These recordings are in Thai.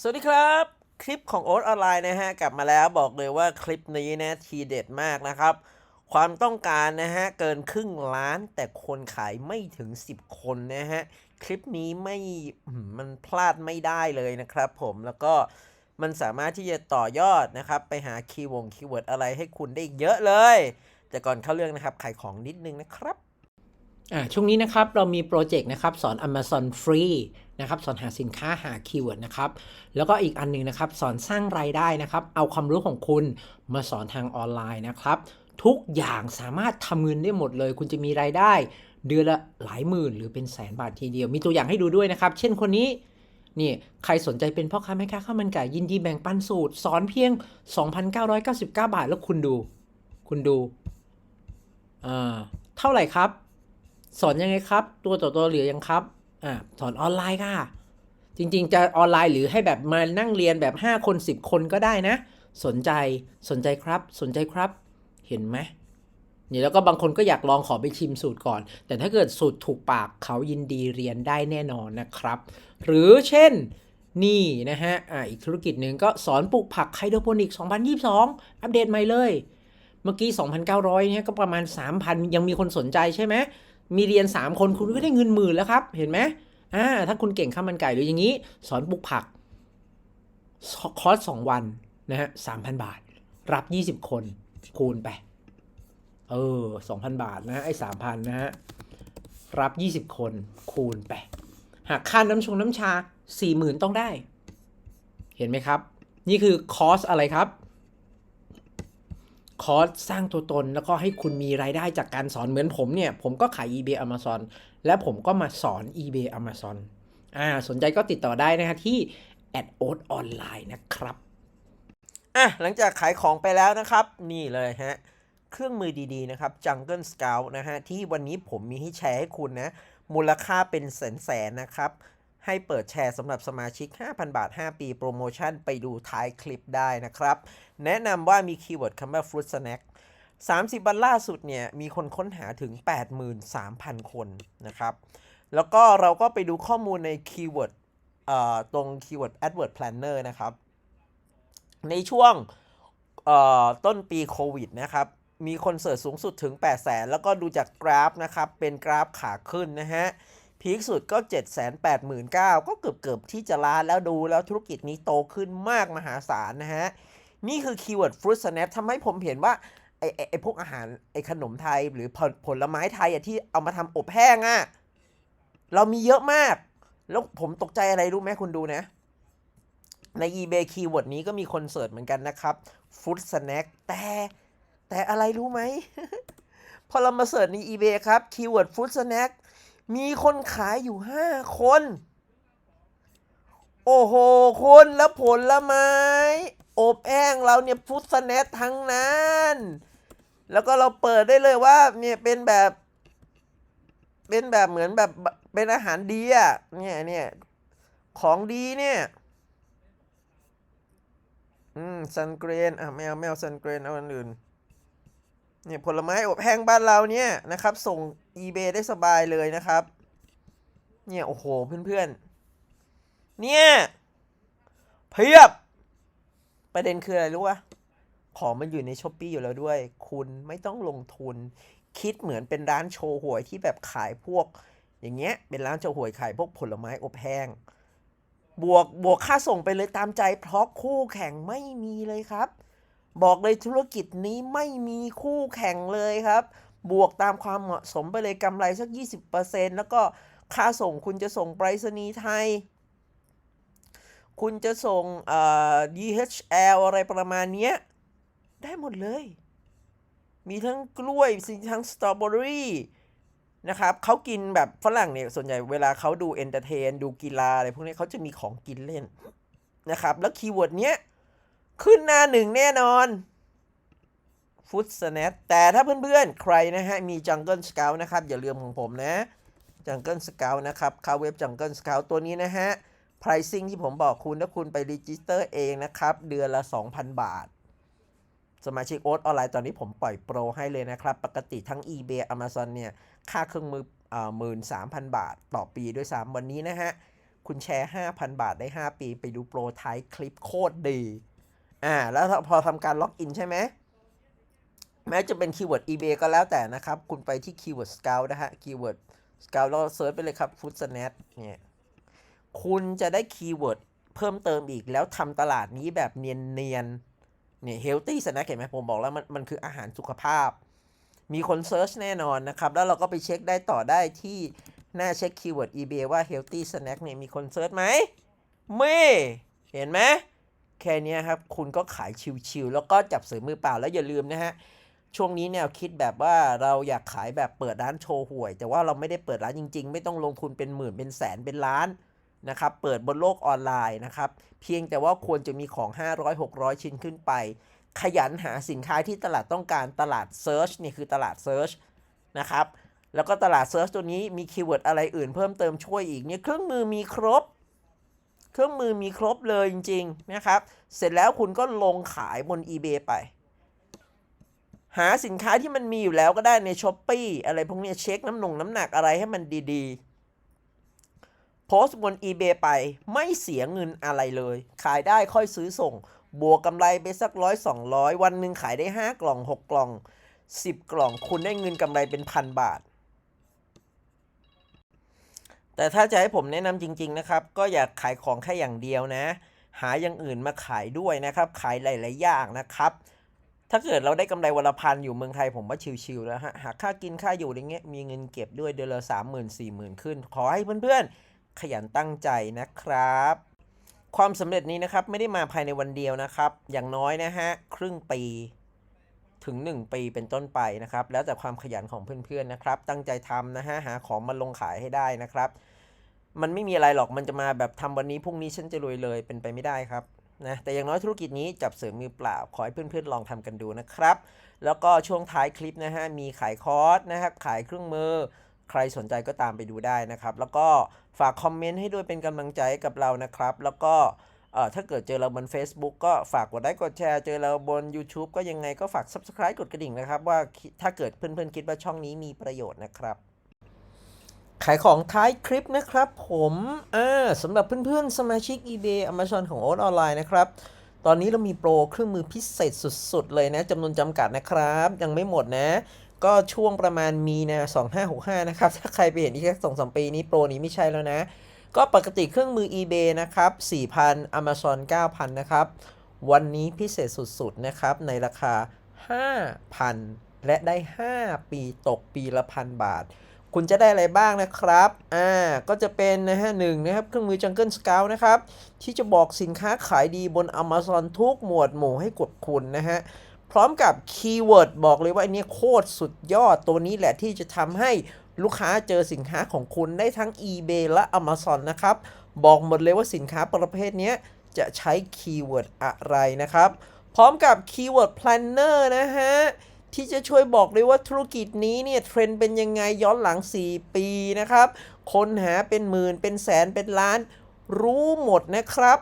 สวัสดีครับ คลิปของโอ๊ตออนไลน์นะฮะ กลับมาแล้วบอกเลยว่าคลิปนี้นะทีเด็ดมากนะครับ ความต้องการนะฮะ เกินครึ่งล้านแต่คนขายไม่ถึง 10 คนนะฮะ คลิปนี้ไม่มันพลาดไม่ได้เลยนะครับผมแล้วก็มันสามารถที่จะต่อยอดนะครับ ไปหาคีย์วงคีย์เวิร์ดอะไรให้คุณได้อีกเยอะเลย แต่ก่อนเข้าเรื่องนะครับ ขายของนิดนึงนะครับอ่าช่วงนี้นะครับเรามีโปรเจกต์นะครับสอน Amazon Free นะครับสอนหาสินค้าหาคีย์เวิร์ดนะครับแล้วก็อีกอันหนึงนะครับสอนสร้างรายได้นะครับเอาความรู้ของคุณมาสอนทางออนไลน์นะครับทุกอย่างสามารถทำเงินได้หมดเลย คุณจะมีรายได้ เดือนละหลายหมื่นหรือเป็นแสนบาททีเดียว มีตัวอย่างให้ดูด้วยนะครับ เช่นคนนี้นี่ใครสนใจเป็นพ่อค้าแม่ค้าข้าวมันไก่ยินดีแบ่งปันสูตร สอนเพียง 2,999 บาทแล้วคุณดู คุณดูอ่าเท่าไหร่ครับ สอนยังไงครับ ตัวต่อตัวเหลือยังครับ อ่าสอนออนไลน์ค่ะ จริงๆ จะออนไลน์หรือให้แบบมานั่งเรียนแบบ 5 คน 10 คนก็ได้นะ สนใจสนใจครับ สนใจครับ เห็นไหมนี่แล้วก็บางคนก็อยากลองขอไปชิมสูตรก่อน แต่ถ้าเกิดสูตรถูกปากเขายินดีเรียนได้แน่นอนนะครับ หรือเช่นนี่นะฮะอ่าอีกธุรกิจหนึ่งก็สอนปลูกผักไฮโดรโปนิก 2022 อัปเดตใหม่เลย เมื่อกี้ 2,900เนี่ยก็ประมาณ 3,000 ยังมีคนสนใจใช่ไหม มีเรียน 3 คนคุณก็ได้เงินหมื่นแล้วครับ เห็นไหมอ่าถ้าคุณเก่งข้าวมันไก่หรืออย่างนี้ สอนปลูกผัก คอร์ส2วันนะฮะ3,000บาท รับ 20 คนคูณไป เออ2,000บาทนะไอ้3,000นะฮะ รับ 20 คนคูณไป หากค่าน้ำชงน้ำชา 40,000 ต้องได้ เห็นไหมครับ นี่คือคอร์สอะไรครับ คอร์สสร้างตัวตน แล้วก็ให้คุณมีรายได้จากการสอนเหมือนผมเนี่ย ผมก็ขาย eBay Amazon และผมก็มาสอน eBay Amazon อ่าสนใจก็ติดต่อได้นะฮะที่ at o a t online นะครับอะหลังจากขายของไปแล้วนะครับ นี่เลยฮะ เครื่องมือดีๆ นะครับ Jungle Scout นะฮะ ที่วันนี้ผมมีให้แชร์ให้คุณนะ มูลค่าเป็นแสนๆนะครับ ให้เปิดแชร์สำหรับสมาชิก 5,000 บาท 5 ปีโปรโมชั่นไปดูท้ายคลิปได้นะครับ แนะนำว่ามีคีย์เวิร์ดคำว่า Fruit Snack 30 วันล่าสุดเนี่ย มีคนค้นหาถึง 83,000 คนนะครับ แล้วก็เราก็ไปดูข้อมูลในคีย์เวิร์ดตรงคีย์เวิร์ด AdWord Planner นะครับ ในช่วงต้นปีโควิดนะครับ มีคนเสิร์ชสูงสุดถึง 8 0 0แสนแล้วก็ดูจากกราฟนะครับ เป็นกราฟขาขึ้นนะฮะ พีคสุดก็ 7 8 9 0 0 0 ก็เกือบเกือบที่จะล้านแล้วดูแล้วธุรกิจนี้โตขึ้นมากมหาศาลนะฮะ นี่คือคีย์เวิร์ด fruit snap ทำให้ผมเห็นว่าไอไอ้ไอพวกอาหารไอขนมไทยหรือผลผลไม้ไทยอะที่เอามาทำอบแห้งอะเรามีเยอะมาก แล้วผมตกใจอะไรรู้ไหมคุณดูนะ ใน eBay คีย์เวิร์ดนี้ก็มีคนเสิร์ชเหมือนกันนะครับ food snack แต่แต่อะไรรู้ไหม พอเรามาเสิร์ชใน eBay ครับคีย์เวิร์ด food snack มีคนขายอยู่5คน โอ้โหคุณแล้วผลไม้ อบแห้งเราเนี่ยฟุตสแนททั้งนั้น แล้วก็เราเปิดได้เลยว่าเนี่ยเป็นแบบ เป็นแบบเหมือนแบบเป็นอาหารดีอะเนี่ยเนี่ยของดีเนี่ย อืมซันเกรนอะไม่เอาไม่เอาซันเกรนเอาอันอื่นเนี่ยผลไม้อบแห้งบ้านเราเนี่ยนะครับ ส่ง eBay ได้สบายเลยนะครับ เนี่ย โอ้โห เพื่อนๆ เนี่ยเพียบ ประเด็นคืออะไรรู้ปะของมันอยู่ในช้อปปีอยู่แล้วด้วย คุณไม่ต้องลงทุน คิดเหมือนเป็นร้านโชว์หวยที่แบบขายพวก อย่างเงี้ย เป็นร้านโชว์หวยขายพวกผลไม้อบแห้ง บวกบวกค่าส่งไปเลยตามใจ เพราะคู่แข่งไม่มีเลยครับ บอกเลยธุรกิจนี้ไม่มีคู่แข่งเลยครับ บวกตามความเหมาะสมไปเลยกำไรสัก 20%แล้วก็ค่าส่งคุณจะส่งไปรษณีย์ไทย คุณจะส่งเอ่อ DHL อะไรประมาณเนี้ยได้หมดเลย มีทั้งกล้วยมีทั้งสตรอเบอรี่นะครับเขากินแบบฝรั่งเนี่ย ส่วนใหญ่เวลาเขาดูเอนเตอร์เทน ดูกีฬาอะไรพวกนี้เขาจะมีของกินเล่นนะครับ แล้วคีย์เวิร์ดเนี้ย ขึ้นหน้าหนึ่งแน่นอน ฟุตสแนทแต่ถ้าเพื่อนๆ ใครนะฮะ มี Jungle Scout นะครับ อย่าลืมของผมนะ Jungle Scout นะครับเข้าเว็บ Jungle Scout ตัวนี้นะฮะ pricing ที่ผมบอกคุณถ้าคุณไป register เองนะครับ เดือนละ 2,000 บาท สมาชิกโอ๊ตออนไลน์ตอนนี้ผมปล่อยโปรให้เลยนะครับ ปกติทั้ง eBay Amazon เนี่ย ค่าเครื่องมือเอ่า13,000บาท ต่อปีด้วยซ้ำวันนี้นะฮะ คุณแชร์ 5,000 บาทได้ 5 ปี ไปดูโปรท้ายคลิปโคตรดีอ่าแล้วพอทำการล็อกอินใช่ไหม แม้จะเป็นคีย์เวิร์ด eBay ก็แล้วแต่นะครับ คุณไปที่คีย์เวิร์ด scout นะฮะ คีย์เวิร์ด scout แล้วเซิร์ชไปเลยครับ food snack เนี่ย คุณจะได้คีย์เวิร์ดเพิ่มเติมอีกแล้วทำตลาดนี้แบบเนียนๆเนี่ย healthy snack เห็นไหมผมบอกแล้วมันมันคืออาหารสุขภาพ มีคนเซิร์ชแน่นอนนะครับ แล้วเราก็ไปเช็คได้ต่อได้ที่หน้าเช็คคีย์เวิร์ด eBay ว่า healthy snack เนี่ยมีคนเซิร์ชไหมไม่เห็นไหมแค่นี้ครับ คุณก็ขายชิวๆแล้วก็จับเสือมือเปล่าแล้วอย่าลืมนะฮะ ช่วงนี้แนวคิดแบบว่าเราอยากขายแบบเปิดร้านโชว์หวย แต่ว่าเราไม่ได้เปิดร้านจริง ๆ ไม่ต้องลงทุนเป็นหมื่นเป็นแสนเป็นล้านนะครับเปิดบนโลกออนไลน์นะครับเพียงแต่ว่าควรจะมีของ 500-600 ชิ้นขึ้นไป ขยันหาสินค้าที่ตลาดต้องการตลาดเซิร์ชนี่คือตลาดเซิร์ชนะครับแล้วก็ตลาดเซิร์ชตัวนี้มีคีย์เวิร์ดอะไรอื่นเพิ่มเติมช่วยอีกเนี่ยเครื่องมือมีครบ เครื่องมือมีครบเลยจริงๆนะครับเสร็จแล้วคุณก็ลงขายบน eBay ไป หาสินค้าที่มันมีอยู่แล้วก็ได้ใน s h อ p e e อะไรพวกนี้เช็คน้ำหนงน้ำหนักอะไรให้มันดีๆ โพสต์บน eBay ไปไม่เสียเงินอะไรเลย ขายได้ค่อยซื้อส่ง บวกกำไรไปสักร้อยสองร้อยวันหนึ่งขายได้ 5 กล่อง 6 กล่อง 10 กล่อง คุณได้เงินกำไรเป็นพันบาท แต่ถ้าจะให้ผมแนะนำจริง ๆ นะครับ ก็อย่าขายของแค่อย่างเดียวนะ หาอย่างอื่นมาขายด้วยนะครับ ขายหลาย ๆ อย่างนะครับ ถ้าเกิดเราได้กำไรวันละพันอยู่เมืองไทยผมว่าชิวๆแล้วฮะหากค่ากินค่าอยู่อะไรเงี้ยมีเงินเก็บด้วยเดือนละสามหมื่นสี่หมื่นขึ้น ขอให้เพื่อนๆ ขยันตั้งใจนะครับ ความสำเร็จนี้นะครับไม่ได้มาภายในวันเดียวนะครับ อย่างน้อยนะฮะครึ่งปีถึง 1 ปีเป็นต้นไปนะครับ แล้วแต่ความขยันของเพื่อนๆนะครับ ตั้งใจทำนะฮะหาของมาลงขายให้ได้นะครับ มันไม่มีอะไรหรอกมันจะมาแบบทำวันนี้พรุ่งนี้ฉันจะรวยเลยเป็นไปไม่ได้ครับ นะแต่อย่างน้อยธุรกิจนี้จับเสริมมือเปล่า ขอให้เพื่อนๆลองทำกันดูนะครับ แล้วก็ช่วงท้ายคลิปนะฮะมีขายคอร์สนะครับขายเครื่องมือ ใครสนใจก็ตามไปดูได้นะครับ แล้วก็ฝากคอมเมนต์ให้ด้วยเป็นกำลังใจใกับเรานะครับ แล้วก็ถ้าเกิดเจอเราบน Facebook ก็ฝากกดไลค์กดแชร์ เจอเราบน YouTube ก็ยังไงก็ฝาก Subscribe กดกระดิ่งนะครับ ว่าถ้าเกิดเพื่อนๆคิดว่าช่องนี้มีประโยชน์นะครับ ขายของท้ายคลิปนะครับผมอ่าสำหรับเพื่อนๆ สมาชิก eBay Amazon ของโอ๊ตออนไลน์นะครับ ตอนนี้เรามีโปรเครื่องมือพิเศษสุดๆ เลยนะจำนวนจำกัดนะครับ ยังไม่หมดนะ ก็ช่วงประมาณมีนา2565 นะครับ ถ้าใครไปเห็นที่แค่สองสามปีนี้โปรนี้ไม่ใช่แล้วนะ ก็ปกติเครื่องมือ eBay นะครับ 4,000 Amazon 9,000 นะครับ วันนี้พิเศษสุดๆ นะครับ ในราคา 5,000 และได้ 5 ปีตกปีละพันบาท คุณจะได้อะไรบ้างนะครับ อ่า ก็จะเป็นนะฮะหนึ่งนะครับ เครื่องมือ Jungle Scout นะครับ ที่จะบอกสินค้าขายดีบน Amazon ทุกหมวดหมู่ให้กดคุณนะฮะ พร้อมกับคีย์เวิร์ดบอกเลยว่าอันนี้โคตรสุดยอดตัวนี้แหละที่จะทำให้ลูกค้าเจอสินค้าของคุณได้ทั้ง eBay และ Amazon นะครับ บอกหมดเลยว่าสินค้าประเภทนี้จะใช้คีย์เวิร์ดอะไรนะครับ พร้อมกับคีย์เวิร์ด planner นะฮะ ที่จะช่วยบอกเลยว่าธุรกิจนี้เนี่ยเทรนด์เป็นยังไงย้อนหลัง 4 ปีนะครับ คนหาเป็นหมื่นเป็นแสนเป็นล้าน รู้หมดนะครับ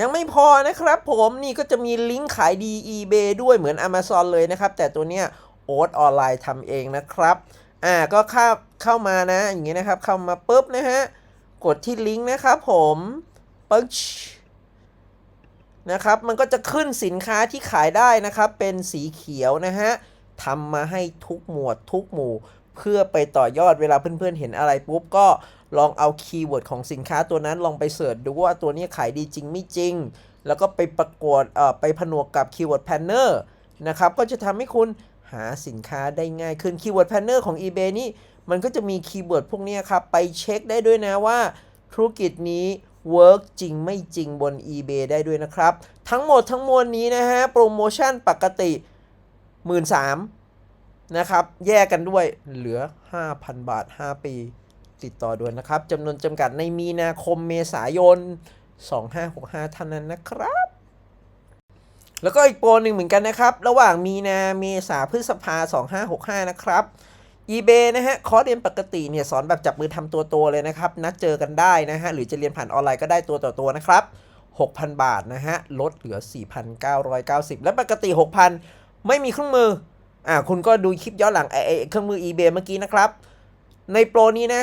ยังไม่พอนะครับผมนี่ก็จะมีลิงก์ขายดี eBay ด้วยเหมือน Amazon เลยนะครับ แต่ตัวเนี้ยโอ๊ตออนไลน์ทำเองนะครับอ่าก็เข้าเข้ามานะอย่างเงี้ยนะครับ เข้ามาปุ๊บนะฮะกดที่ลิงก์นะครับผมปึ๊ช นะครับ มันก็จะขึ้นสินค้าที่ขายได้นะครับ เป็นสีเขียวนะฮะทำมาให้ทุกหมวดทุกหมู่ เพื่อไปต่อยอดเวลาเพื่อนๆเห็นอะไรปุ๊บก็ลองเอาคีย์เวิร์ดของสินค้าตัวนั้นลองไปเสิร์ชดูว่าตัวนี้ขายดีจริงไม่จริง แล้วก็ไปประกวดเอ่อไปผนวกกับคีย์เวิร์ดแพนเนอร์นะครับ ก็จะทำให้คุณหาสินค้าได้ง่ายขึ้นคีย์เวิร์ดแพนเนอร์ของ eBay นี่มันก็จะมีคีย์เวิร์ดพวกนี้ครับ ไปเช็คได้ด้วยนะว่าธุรกิจนี้ เวิร์กจริงไม่จริงบน eBay ได้ด้วยนะครับ ทั้งหมดทั้งมวลนี้นะฮะ โปรโมชั่นปกติ 1 3ื่นนะครับ แยกกันด้วยเหลือ 5,000 บาท 5 ปี ติดต่อด่วนนะครับจำนวนจำกัดในมีนาคมเมษายน 2565เท่านั้นนะครับแล้วก็อีกโปรหนึ่งเหมือนกันนะครับ ระหว่างมีนาเมษาพฤษภา 2565 นะครับ eBay นะฮะ คอร์สเรียนปกติเนี่ยสอนแบบจับมือทำตัวตัวเลยนะครับ นัดเจอกันได้นะฮะ หรือจะเรียนผ่านออนไลน์ก็ได้ตัวต่อตัวนะครับ 6,000 บาทนะฮะ ลดเหลือ 4,990 และปกติ 6,000 ไม่มีเครื่องมือ อ่า คุณก็ดูคลิปย้อนหลังไอ้ไอ้เครื่องมือ eBay เมื่อกี้นะครับ ในโปรนี้นะ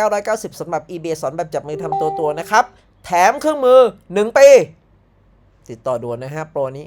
4,990สำหรับ eBay สอนแบบจับมือทำตัวตัวนะครับ แถมเครื่องมือ 1 ปี ติดต่อด่วนนะฮะ โปรนี้